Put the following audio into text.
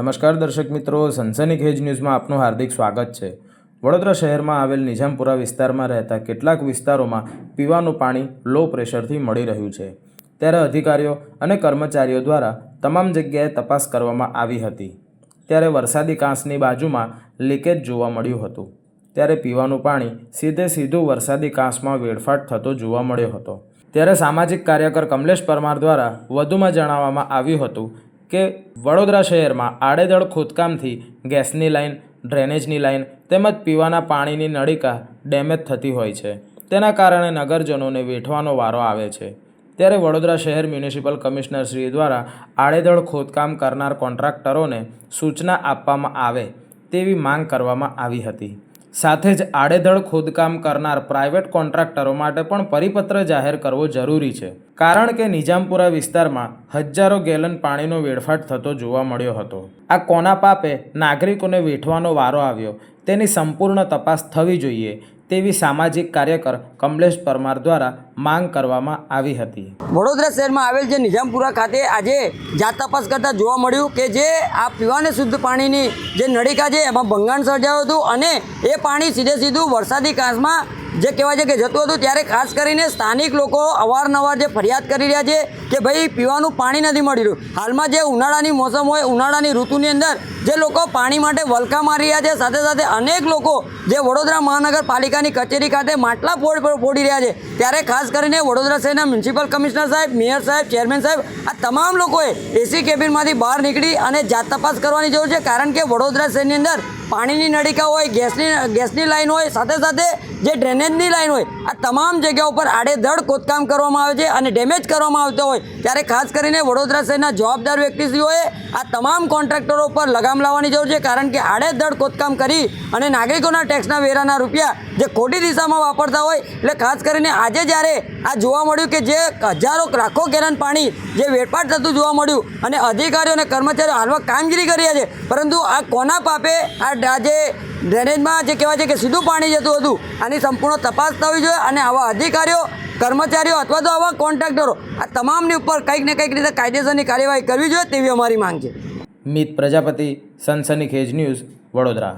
નમસ્કાર દર્શક મિત્રો, સનસની ખેજ ન્યૂઝમાં આપનું હાર્દિક સ્વાગત છે. વડોદરા શહેરમાં આવેલ નિઝામપુરા વિસ્તારમાં રહેતા કેટલાક વિસ્તારોમાં પીવાનું પાણી લો પ્રેશરથી મળી રહ્યું છે. ત્યારે અધિકારીઓ અને કર્મચારીઓ દ્વારા તમામ જગ્યાએ તપાસ કરવામાં આવી હતી. ત્યારે વરસાદી કાંસની બાજુમાં લીકેજ જોવા મળ્યું હતું. ત્યારે પીવાનું પાણી સીધે સીધું વરસાદી કાંસમાં વેડફાટ થતો જોવા મળ્યો હતો. ત્યારે સામાજિક કાર્યકર કમલેશ પરમાર દ્વારા વધુમાં જણાવવામાં આવ્યું હતું કે વડોદરા શહેરમાં આડેધડ ખોદકામથી ગેસની લાઇન ડ્રેનેજની લાઇન તેમજ પીવાના પાણીની નળિકા ડેમેજ થતી હોય છે. તેના કારણે નગરજનોને વેઠવાનો વારો આવે છે. ત્યારે વડોદરા શહેર મ્યુનિસિપલ કમિશનર શ્રી દ્વારા આડેધડ ખોદકામ કરનાર કોન્ટ્રાક્ટરોને સૂચના આપવામાં આવે તેવી માંગ કરવામાં આવી હતી. સાથે જ આડેધડ ખોદકામ કરનાર પ્રાઇવેટ કોન્ટ્રાક્ટરો માટે પણ પરિપત્ર જાહેર કરવો જરૂરી છે. કારણ કે નિજામપુરા વિસ્તારમાં હજારો ગેલન પાણીનો વેડફાટ થતો જોવા મળ્યો હતો. આ કોના પાપે નાગરિકોને વેઠવાનો વારો આવ્યો તેની સંપૂર્ણ તપાસ થવી જોઈએ. તેવી સામાજિક કાર્યકર કમલેશ પરમાર દ્વારા માંગ કરવામાં આવી હતી. વડોદરા શહેરમાં આવેલ જે નિઝામપુરા ખાતે આજે જાત તપાસ કરતાં જોવા મળ્યું કે જે આ પીવાને શુદ્ધ પાણીની જે નળિકા છે, એમાં ભંગાણ સર્જાયું હતું અને એ પાણી સીધે સીધું વરસાદી કાંસમાં જે કહેવાય છે કે જતું હતું ત્યારે ખાસ કરીને સ્થાનિક લોકો અવારનવાર જે ફરિયાદ કરી રહ્યા છે કે ભાઈ, પીવાનું પાણી નથી મળી રહ્યું. હાલમાં જે ઉનાળાની મોસમ હોય, ઉનાળાની ઋતુની અંદર જે લોકો પાણી માટે વલખા મારી રહ્યા છે, સાથે સાથે અનેક લોકો જે વડોદરા મહાનગરપાલિકાની કચેરી ખાતે માટલા ફોડ ફોડી રહ્યા છે. ત્યારે ખાસ કરીને વડોદરા શહેરના મ્યુનિસિપલ કમિશનર સાહેબ, મેયર સાહેબ, ચેરમેન સાહેબ, આ તમામ લોકોએ એસી કેબિનમાંથી બહાર નીકળી અને જાત તપાસ કરવાની જરૂર છે. કારણ કે વડોદરા શહેરની અંદર પાણીની નળિકા હોય, ગેસની ગેસની લાઈન હોય, સાથે સાથે જે ડ્રેનેજની લાઈન હોય, આ તમામ જગ્યા ઉપર આડેધડ ખોદકામ કરવામાં આવે છે અને ડેમેજ કરવામાં આવતો હોય. ત્યારે ખાસ કરીને વડોદરા શહેરના જવાબદાર વ્યક્તિશ્રીઓએ આ તમામ કોન્ટ્રાક્ટરો પર લગામ લાવવાની જરૂર છે, કારણ કે આડેધડ ખોદકામ કરી અને નાગરિકોના ટેક્સના વેરાના રૂપિયા જે ખોટી દિશામાં વાપરતા હોય, એટલે ખાસ કરીને આજે જ્યારે આ જોવા મળ્યું કે જે હજારો લાખો કેરન પાણી જે વેડફાટ થતું જોવા મળ્યું અને અધિકારીઓ અને કર્મચારીઓ હાલમાં કામગીરી કરી રહ્યા છે. પરંતુ આ કોના પાપે? આ જે ડ્રેનેજમાં જે કહેવાય છે કે સીધું પાણી જતું હતું, આની સંપૂર્ણ તપાસ થવી જોઈએ અને આવા અધિકારીઓ, કર્મચારીઓ અથવા તો આવા કોન્ટ્રાક્ટરો, આ તમામની ઉપર કંઈક ને કંઈક રીતે કાયદેસરની કાર્યવાહી કરવી જોઈએ તેવી અમારી માંગ છે. મિત પ્રજાપતિ સનસની ખેજ ન્યૂઝ વડોદરા.